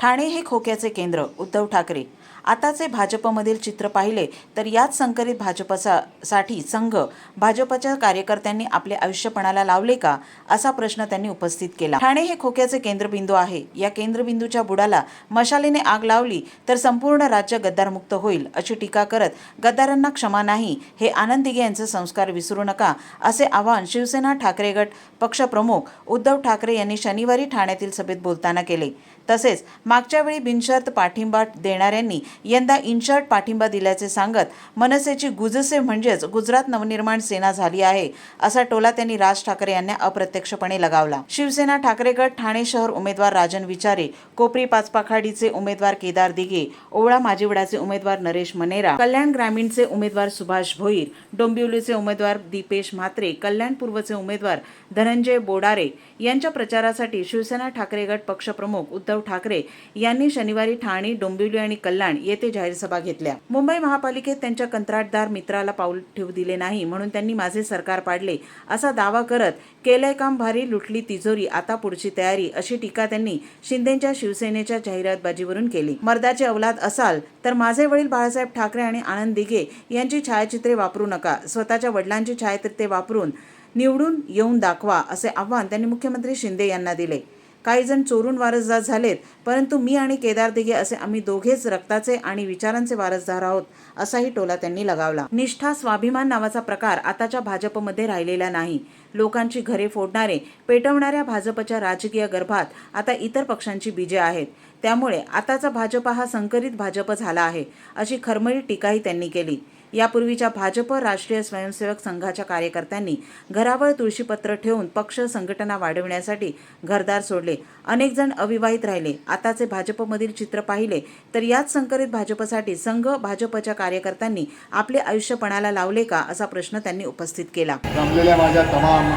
ठाणे हे खोक्याचे केंद्र उद्धव ठाकरे. आताचे भाजपमधील चित्र पाहिले तर याच संकरित भाजपचा साठी संघ भाजपच्या कार्यकर्त्यांनी आपले आयुष्यपणाला लावले का असा प्रश्न त्यांनी उपस्थित केला. ठाणे हे खोक्याचे केंद्रबिंदू आहे. या केंद्रबिंदूच्या बुडाला मशालीने आग लावली तर संपूर्ण राज्य गद्दारमुक्त होईल अशी टीका करत गद्दारांना क्षमा नाही हे आनंद दिघे यांचे संस्कार विसरू नका असे आवाहन शिवसेना ठाकरे गट पक्षप्रमुख उद्धव ठाकरे यांनी शनिवारी ठाण्यातील सभेत बोलताना केले. तसेच मागच्या वेळी बिनशर्त पाठिंबा देणाऱ्यांनी यंदा इनशर्ट पाठिंबा दिल्याचे सांगत मनसेची गुजसे म्हणजेच गुजरात नवनिर्माण सेना झाली आहे असा टोला त्यांनी राज ठाकरे यांना अप्रत्यक्षपणे लगावला. शिवसेना ठाकरे गट ठाणे शहर उमेदवार राजन विचारे कोपरी पाचपाखाडीचे उमेदवार केदार दिघे ओवळा माजिवडाचे उमेदवार नरेश मनेरा कल्याण ग्रामीणचे उमेदवार सुभाष भोईर डोंबिवलीचे उमेदवार दीपेश म्हात्रे कल्याण पूर्वचे उमेदवार धनंजय बोडारे यांच्या प्रचारासाठी शिवसेना ठाकरे गट पक्षप्रमुख उद्धव ठाकरे यांनी शनिवारी ठाणे डोंबिवली आणि कल्याण येथे जाहीर सभा घेतल्या. मुंबई महापालिकेत त्यांच्या कंत्राटदार मित्राला पाऊल ठेवू दिले नाही म्हणून त्यांनी माझे सरकार पाडले असा दावा करत केलंय काम भारी लुटली तिजोरी आता पुढची तयारी अशी टीका त्यांनी शिंदेच्या शिवसेनेच्या जाहिरातबाजीवरून केली. मर्दाचे अवलाद असाल तर माझे वडील बाळासाहेब ठाकरे आणि आनंद दिघे यांची छायाचित्रे वापरू नका. स्वतःच्या वडिलांची छायाचित्रे वापरून निवडून येऊन दाखवा असे आव्हान त्यांनी मुख्यमंत्री शिंदे यांना दिले. काही जण चोरून वारसदार झालेत परंतु मी आणि केदार दिघे असे आम्ही दोघेच रक्ताचे आणि विचारांचे वारसदार आहोत असाही टोला त्यांनी लगावला. निष्ठा स्वाभिमान नावाचा प्रकार आताच्या भाजपमध्ये राहिलेला नाही. लोकांची घरे फोडणारे पेटवणाऱ्या भाजपच्या राजकीय गर्भात आता इतर पक्षांची बीजे आहेत. त्यामुळे आताचा भाजप हा संकरित भाजप झाला आहे अशी खरमरी टीकाही त्यांनी केली. यापूर्वीच्या भाजप राष्ट्रीय स्वयंसेवक संघाच्या कार्यकर्त्यांनी घरावर तुळशीपत्र ठेवून पक्ष संघटना वाढवण्यासाठी घरदार सोडले. अनेक जण अविवाहित राहिले. आताचे भाजपमधील चित्र पाहिले तर याच संकरित भाजपसाठी संघ भाजपच्या कार्यकर्त्यांनी आपले आयुष्य पणाला लावले का असा प्रश्न त्यांनी उपस्थित केला. जमलेल्या माझ्या तमाम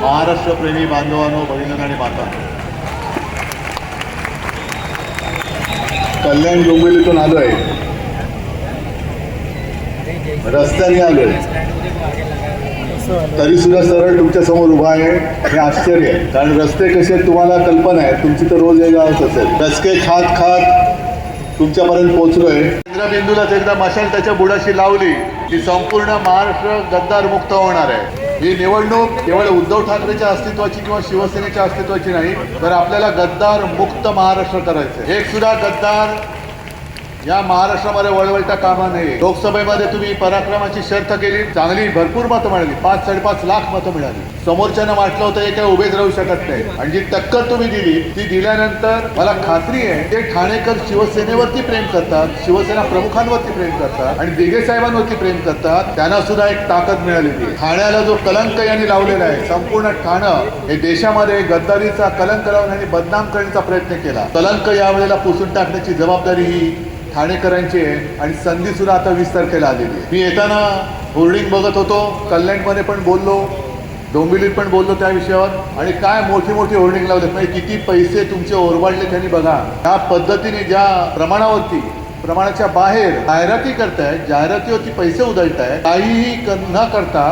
महाराष्ट्रप्रेमी बांधवांनो बहिणींनो आणि माता. कल्याण डोंबिवलीतून आलो आहे रस्त्याने आलोय. तरी सुद्धा सरळ तुमच्यासमोर उभा आहे. हे आश्चर्य आहे. कारण रस्ते कसे तुम्हाला कल्पना आहे. तुमची तर रोज ये असेल. रस्ते खात खात तुमच्यापर्यंत पोहोचलोय. चंद्रबिंदूलाच एकदा मशाल त्याच्या बुडाशी लावली की संपूर्ण महाराष्ट्र गद्दार मुक्त होणार आहे. ही निवडणूक केवळ उद्धव ठाकरेच्या अस्तित्वाची किंवा शिवसेनेच्या अस्तित्वाची नाही तर आपल्याला गद्दार मुक्त महाराष्ट्र करायचं एक सुद्धा गद्दार या महाराष्ट्रामध्ये वळवळता कामा नये लोकसभेमध्ये तुम्ही पराक्रमाची शर्थ केली चांगली भरपूर मतं मिळाली. पाच साडेपाच लाख मतं मिळाली. समोरच्यानं वाटलं होतं हे काय उभेच राहू शकत नाही. आणि जी टक्कर तुम्ही दिली ती दिल्यानंतर मला खात्री आहे ते ठाणेकर शिवसेनेवरती प्रेम करतात शिवसेना प्रमुखांवरती प्रेम करतात आणि दिघे साहेबांवरती प्रेम करतात त्यांना सुद्धा एक ताकद मिळालेली ठाण्याला जो कलंक यांनी लावलेला आहे संपूर्ण ठाणं हे देशामध्ये गद्दारीचा कलंक लावून आणि बदनाम करण्याचा प्रयत्न केला. कलंक यावेळेला पुसून टाकण्याची जबाबदारी ही ठाणेकरांची आहे आणि संधी सुद्धा आता वीस तारखेला आलेली आहे. मी येताना होर्डिंग बघत होतो कल्याणमध्ये पण बोललो डोंबिवलीत पण बोललो त्या विषयावर. आणि काय मोठी मोठी होर्डिंग लावलेत म्हणजे किती पैसे तुमचे ओरबाडले त्यांनी बघा. त्या पद्धतीने ज्या प्रमाणावरती प्रमाणाच्या बाहेर जाहिराती करतायत जाहिरातीवरती पैसे उधळतायत काहीही न करता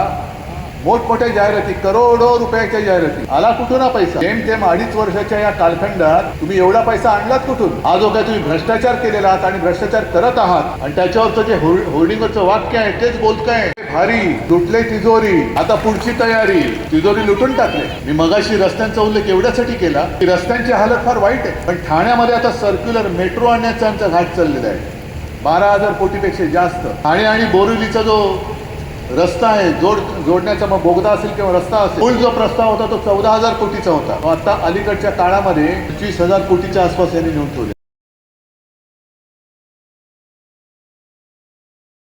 मोठमोठ्या जाहिराती करोडो रुपयाच्या जाहिराती. आला कुठून हा पैसा? जेम तेम अडीच वर्षाच्या या कालखंडात तुम्ही एवढा पैसा आणलात कुठून? आज काय तुम्ही भ्रष्टाचार केलेला आहात आणि भ्रष्टाचार करत आहात. आणि त्याच्यावरचं जे होर्डिंगवरचं वाक्य आहे तेच बोलताय. भारी लुटले तिजोरी. आता पुढची तयारी. तिजोरी लुटून टाकले. मी मगाशी रस्त्यांचा उल्लेख एवढ्यासाठी केला. की रस्त्यांची हालत फार वाईट आहे. पण ठाण्यामध्ये आता सर्क्युलर मेट्रो आणण्याचा आमचा घाट चाललेला आहे. बारा हजार कोटीपेक्षा जास्त. ठाणे आणि बोरिवलीचा जो रस्ता आहे जोड जोडण्याचा मग बोगदा असेल किंवा रस्ता असेल मूळ जो प्रस्ताव होता तो चौदा हजार कोटीचा होता. आता अलीकडच्या काळामध्ये पंचवीस हजार कोटीच्या आसपास यांनी नेऊन ठेवले.